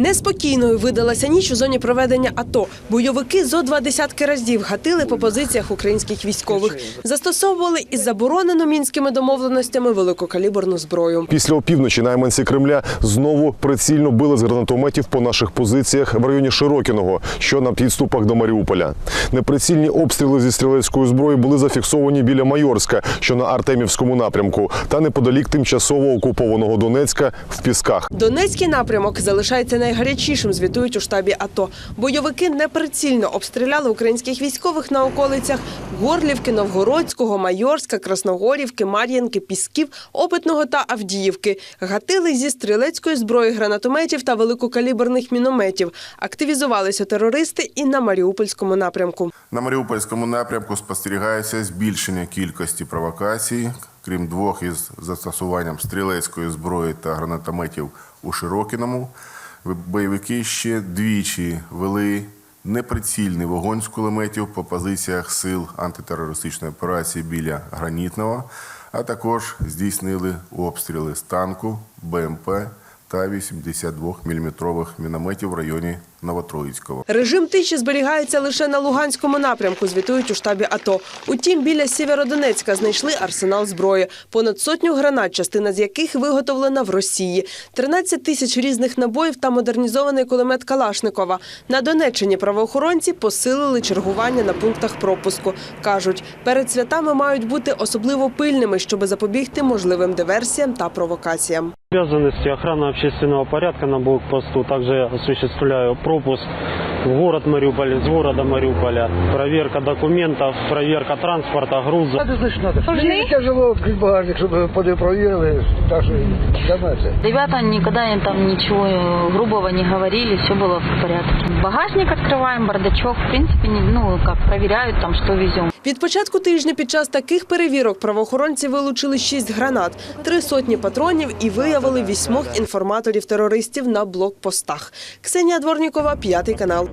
Неспокійною видалася ніч у зоні проведення АТО. Бойовики зо два десятки разів гатили по позиціях українських військових. Застосовували із заборонено мінськими домовленостями великокаліберну зброю. Після опівночі найманці Кремля знову прицільно били з гранатометів по наших позиціях в районі Широкіного, що на підступах до Маріуполя. Неприцільні обстріли зі стрілецької зброї були зафіксовані біля Майорська, що на Артемівському напрямку, та неподалік тимчасово окупованого Донецька в Пісках. Донецький напрямок залишається найгарячішим, звітують у штабі АТО. Бойовики неприцільно обстріляли українських військових на околицях Горлівки, Новгородського, Майорська, Красногорівки, Мар'їнки, Пісків, Опитного та Авдіївки. Гатили зі стрілецької зброї гранатометів та великокаліберних мінометів. Активізувалися терористи і на Маріупольському напрямку. На Маріупольському напрямку спостерігається збільшення кількості провокацій, крім двох із застосуванням стрілецької зброї та гранатометів у Широкіному. Бойовики ще двічі вели неприцільний вогонь з кулеметів по позиціях сил антитерористичної операції біля Гранітного, а також здійснили обстріли з танку, БМП та 82 мм мінометів в районі Новотроїцького. Режим тиші зберігається лише на Луганському напрямку, звітують у штабі АТО. Утім, біля Сєвєродонецька знайшли арсенал зброї. Понад сотню гранат, частина з яких виготовлена в Росії. 13 тисяч різних набоїв та модернізований кулемет Калашникова. На Донеччині правоохоронці посилили чергування на пунктах пропуску. Кажуть, перед святами мають бути особливо пильними, щоб запобігти можливим диверсіям та провокаціям. Обязанности охраны общественного порядка на блокпосту. Также осуществляю proposto. в город Мариуполь, из города Мариуполя. Проверка документов, проверка транспорта, груза. Надо, значить, надо. Мені тяжело відкрити багажник, щоб поди провірили. Так що, давайте. Ребята никогда там ничего э, грубого не говорили, все было в порядке. Багажник открываем, бардачок, в принципе, не- ну, как проверяют там, что везем. Від початку тижня під час таких перевірок правоохоронці вилучили шість гранат, три сотні патронів і виявили вісьмох інформаторів терористів на блокпостах. Ксенія Дворнікова, п'ятий канал.